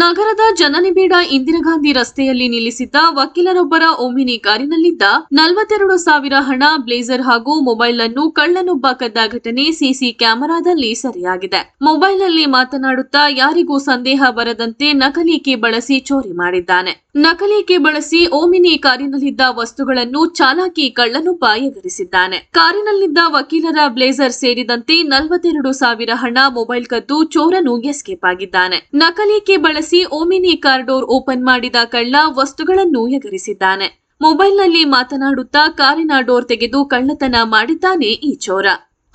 ನಗರದ ಜನನಿಬಿಡ ಇಂದಿರಾ ಗಾಂಧಿ ರಸ್ತೆಯಲ್ಲಿ ನಿಲ್ಲಿಸಿದ್ದ ವಕೀಲರೊಬ್ಬರ ಓಮಿನಿ ಕಾರಿನಲ್ಲಿದ್ದ ನಲವತ್ತೆರಡು ಸಾವಿರ ಹಣ, ಬ್ಲೇಸರ್ ಹಾಗೂ ಮೊಬೈಲ್ ಅನ್ನು ಕಳ್ಳನೊಬ್ಬ ಕದ್ದ ಘಟನೆ ಸಿಸಿ ಕ್ಯಾಮೆರಾದಲ್ಲಿ ಸೆರೆಯಾಗಿದೆ. ಮೊಬೈಲ್ನಲ್ಲಿ ಮಾತನಾಡುತ್ತಾ ಯಾರಿಗೂ ಸಂದೇಹ ಬರದಂತೆ ನಕಲಿ ಕೀ ಬಳಸಿ ಚೋರಿ ಮಾಡಿದ್ದಾನೆ. ನಕಲಿ ಕೀ ಬಳಸಿ ಓಮಿನಿ ಕಾರಿನಲ್ಲಿದ್ದ ವಸ್ತುಗಳನ್ನು ಚಾಲಾಕಿ ಕಳ್ಳನೊಬ್ಬ ಎಗರಿಸಿದ್ದಾನೆ ಕಾರಿನಲ್ಲಿದ್ದ ವಕೀಲರ ಬ್ಲೇಜರ್ ಸೇರಿದಂತೆ ನಲವತ್ತೆರಡು ಸಾವಿರ ಹಣ, ಮೊಬೈಲ್ ಕದ್ದು ಚೋರನು ಎಸ್ಕೇಪ್ ಆಗಿದ್ದಾನೆ. ನಕಲಿ ಕೀ ಬಳಸಿ ಓಮಿನಿ ಕಾರ್ ಡೋರ್ ಓಪನ್ ಮಾಡಿದ ಕಳ್ಳ ವಸ್ತುಗಳನ್ನು ಎಗರಿಸಿದ್ದಾನೆ ಮೊಬೈಲ್ನಲ್ಲಿ ಮಾತನಾಡುತ್ತಾ ಕಾರಿನ ಡೋರ್ ತೆಗೆದು ಕಳ್ಳತನ ಮಾಡಿದ್ದಾನೆ ಈ ಚೋರ.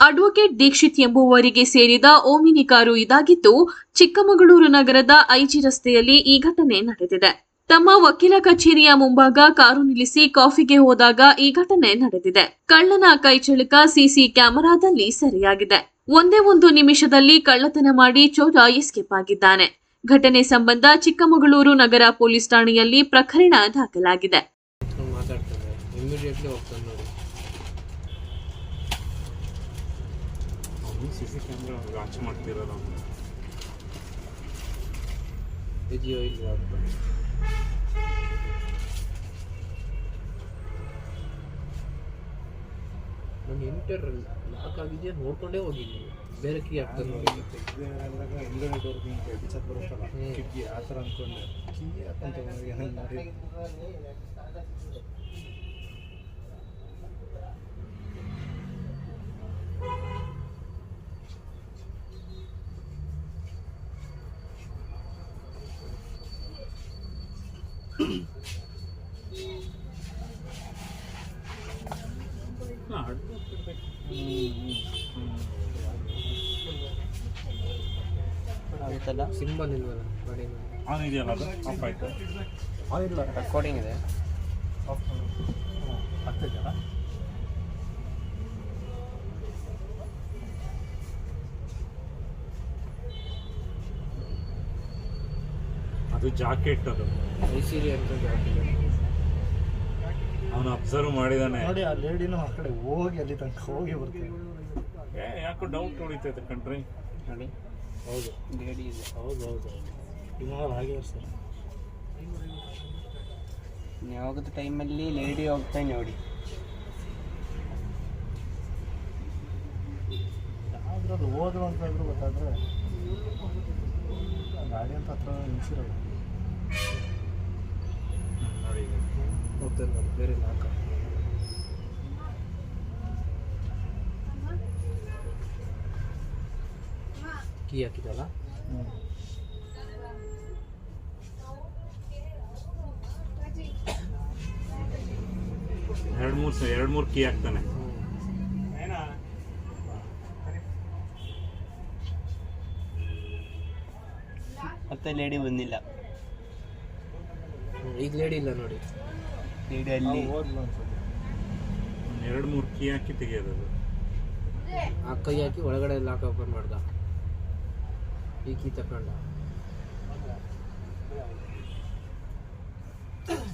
ಅಡ್ವೊಕೇಟ್ ದೀಕ್ಷಿತ್ ಎಂಬುವರಿಗೆ ಸೇರಿದ ಓಮಿನಿ ಕಾರು ಇದಾಗಿದ್ದು, ಚಿಕ್ಕಮಗಳೂರು ನಗರದ ಐಜಿ ರಸ್ತೆಯಲ್ಲಿ ಈ ಘಟನೆ ನಡೆದಿದೆ. ತಮ್ಮ ವಕೀಲ ಕಚೇರಿಯ ಮುಂಭಾಗ ಕಾರು ನಿಲ್ಲಿಸಿ ಕಾಫಿಗೆ ಹೋದಾಗ ಈ ಘಟನೆ ನಡೆದಿದೆ. ಕಳ್ಳನ ಕೈಚಳಕ ಸಿಸಿ ಕ್ಯಾಮೆರಾದಲ್ಲಿ ಸರಿಯಾಗಿದೆ. ಒಂದೇ ಒಂದು ನಿಮಿಷದಲ್ಲಿ ಕಳ್ಳತನ ಮಾಡಿ ಚೋರ ಎಸ್ಕೇಪ್ ಆಗಿದ್ದಾನೆ. ಘಟನೆ ಸಂಬಂಧ ಚಿಕ್ಕಮಗಳೂರು ನಗರ ಪೊಲೀಸ್ ಠಾಣೆಯಲ್ಲಿ ಪ್ರಕರಣ ದಾಖಲಾಗಿದೆ. ಅವ್ನು ಮಾತಾಡ್ತಾನೆ ಇಮಿಡಿಯೇಟ್ಲಿ ಹೋಗ್ತಾನೆ ನೋಡಿ ಅವನು ಸಿ ಸಿ ಕ್ಯಾಮ್ರಾ ವಾಚ್ ಮಾಡ್ತಿರೋದು ಅವನು ಇದೆಯೋ ಇಲ್ಲ ಅಂತ ನಾನು ಎಂಟರ್ ಲಾಕ್ ಆಗಿದೆಯಾ ನೋಡ್ಕೊಂಡೇ ಹೋಗಿದ್ದೀನಿ ಬೇರೆ ಕೀ ಆಗ್ತದೆ ನೋಡಿ ಹಿಂದ್ಗಡೆ ಡೋರ್ ಬಿಚ್ಚಕ್ಕೆ ಬರುತ್ತಲ್ಲ ಹ್ಮ್. ಕಿಟಕಿ ಆ ಥರ ಅಂದ್ಕೊಂಡೆ ಕೀ ಮಾಡಿ ಸಿಂಬಲ್ ಇಲ್ವಲ್ಲ ಇದೆಯಲ್ಲ ಅದು ರೆಕಾರ್ಡಿಂಗ್ ಇದೆ ಆಫ್ ಅದು ಜಾಕೆಟ್ ಅದು. ಐ ಅಂತ ಹಾಕಿದೆ ಅವನು ಅಬ್ಸರ್ವ್ ಮಾಡಿದಾನೆ. ನೋಡಿ ಆ ಲೇಡಿನೂ ಆ ಕಡೆ ಹೋಗಿ ಅಲ್ಲಿ ತನಕ ಹೋಗಿ ಬರ್ತೀವಿ ಏ ಯಾಕೋ ಡೌಟ್ ಹೊಡಿತೈತೆ ಕಣ್ರಿ. ನೋಡಿ. ಹೌದು. ಲೇಡಿ ಇದೆ. ಹೌದು ಹೌದು. ಇವಾಗ ಹಾಗೆ ಸರ್. ಯಾವಾಗದ ಟೈಮಲ್ಲಿ ಲೇಡಿ ಹೋಗ್ತಾನೆ ನೋಡಿ. ಯಾವ್ದ್ರಲ್ಲಿ ಹೋದ್ರು ಅಂತ ಇದ್ರು ಗೊತ್ತಾದ್ರೆ ಗಾಡಿ ಅಂತ ಹತ್ರ ನಿಲ್ಸಿರಲ್ಲ. ಹೋಗ್ತಾನೆ ನೋಡಿ ಬೇರೆ ನಾಲ್ಕು ಕೀ ಹಾಕಿದಲ್ಲ ಹ್ಞೂ ಎರಡು ಮೂರು ಎರಡು ಮೂರು ಕೀ ಹಾಕ್ತಾನೆ. ಮತ್ತೆ ಲೇಡಿ ಬಂದಿಲ್ಲ. ಈಗ ಲೇಡಿ ಇಲ್ಲ ನೋಡಿ. ಅನ್ಸುತ್ತೆ ಎರಡು ಮೂರು ಕೀ ಹಾಕಿ ತೆಗಿಯೋದು ಅದು ಆ ಕೈ ಹಾಕಿ ಒಳಗಡೆ ಲಾಕ್ ಓಪನ್ ಮಾಡ್ದ. ಈ ಕೀ ತಕೊಂಡ.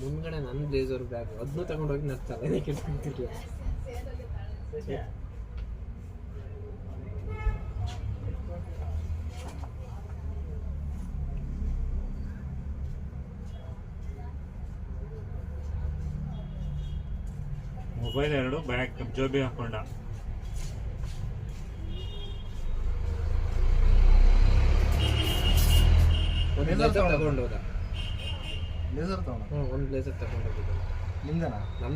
ಮುಂದ್ಗಡೆ ನನ್ನ ಬ್ಲೇಸರ್ ಬ್ಯಾಗ್ ಅದನ್ನೂ ತಗೊಂಡೋಗಿ ನನ್ನ ತಲೆನೇ ಕೆಟ್ಕೊಂತಿರ್ಲಿಲ್ಲ ಮೊಬೈಲ್ ಎರಡು ಬ್ಯಾಗ್ ಜೋಬಿ ಹಾಕೊಂಡ. ಬ್ಲೇಸರ್ ತಗೊಂಡ? ತಗೊಂಡೋದ ಲೇಸರ್ ತಗೊಂಡು ಹ್ಞೂ ಒಂದು ಬ್ಲೇಸರ್ ತಗೊಂಡೋಗಿದ್ದ ನಿಮ್ದನಾ ನಮ್ಮ